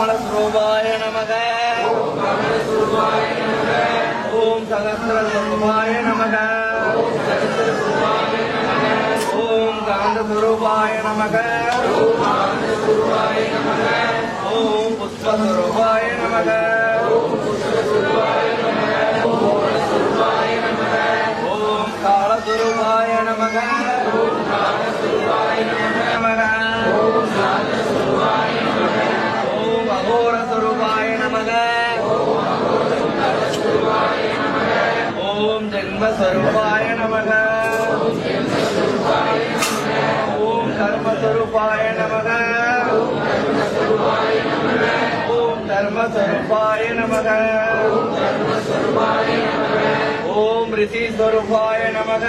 கமலஸ்வரூபாய நமக. ஓம் சகசிரஸ்வரூபாய நமக. ஓம் காந்தஸ்வரூபாய நமக. ஓம் புஷ்பஸ்வரூபாய நமக. ஓம் காலஸ்வரூபாய நமக நமக. கர்மஸ்வரூபாய நமக. ஓம் கர்மஸ்வரூபாய நமக. ஓம் தர்மஸ்வரூபாய நமக. ஓம் ரிஷிஸ்வரூபாய நமக.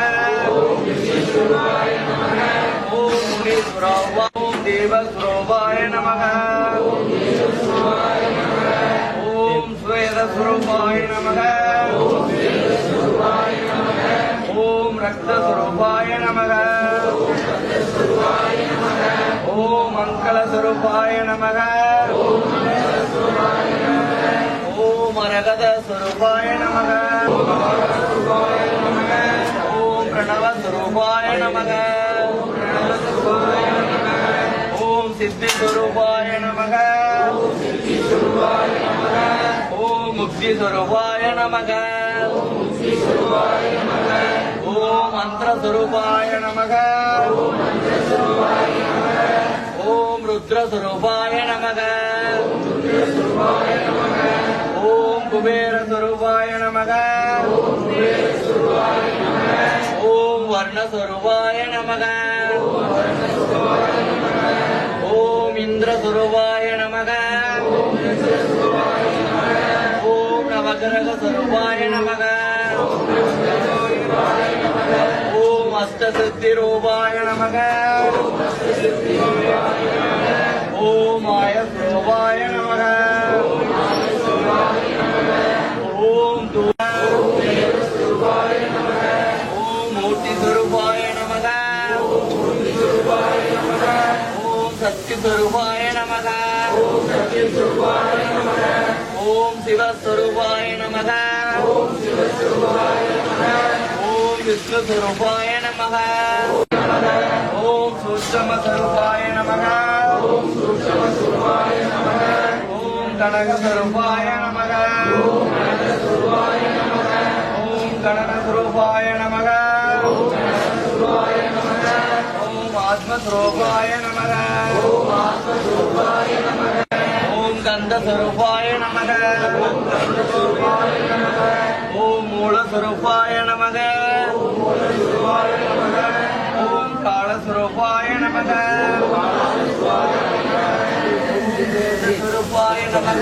ஓம் முனீஸ்வராவ ஓம் தேவஸ்வரூபாய நமக. ஓம் நமக ஓம் மங்களஸ்வரூபாய நமக ஓம் அரகத ஸ்வரூபாய நமக ஓம் பிரணவ ஸ்வரூபாய நமக ஓம் சித்தி ஸ்வரூபாய நமக ஓம் முக்தி ஸ்வரூபாய நமக மந்திரஸ்வரூபாய நமக. ஓம் ருத்ரஸ்வரூபாய நமக. ஓம் குபேரஸ்வரூபாய நமக. ஓம் வர்ணஸ்வரூபாய நமக. ஓம் இந்திரஸ்வரூபாய நமக. ஓம் நவகிரக ஸ்வரூபாய நமக. ஓம் ரூபாய நமக. ஓம் ஆய ஸ்வரூபாய நமக. ஓம் தூ ஓம் மூர்த்தி சுரூபாய நமக. ஓம் சக்தி சுரூபாய நமக. ஓம் சிவஸ்வரூபாய நமக. ஓம் விஷ்ணு சுரூபாய நமக. ஓம் சூட்சம ஸ்வரூபாய நமக. ஓம் கனக ஸ்வரூபாய நமக. ஓம் கணன ஸ்வரூபாய நமக. ஓம் ஆத்மஸ்வரூபாய நமக. ஓம் கந்தஸ்வரூபாய நமக. ஓம் மூலஸ்வரூபாய நமக. ஓம் காலஸ்வரூபாய நமக ஸ்வரூபாய நமக. ஓம் சேந்திரஸ்வரூபாய நமக. ஓம் நேத்திரஸ்வரூபாய நமக.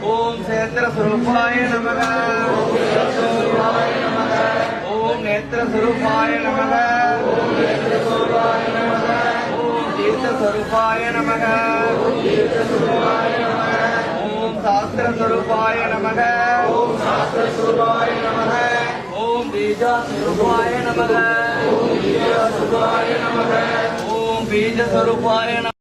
ஓம் தீர்த்தஸ்வரூபாய நமக. ஓம் நமக. ஓம் சாஸ்திரஸ்வரூபாய நமக. ஓம் பீஜாஸ்வரூபாய நமக. ஓம் பீஜஸ்வரூபாய நமக. ஓம் பீஜஸ்வரூபாய நமக.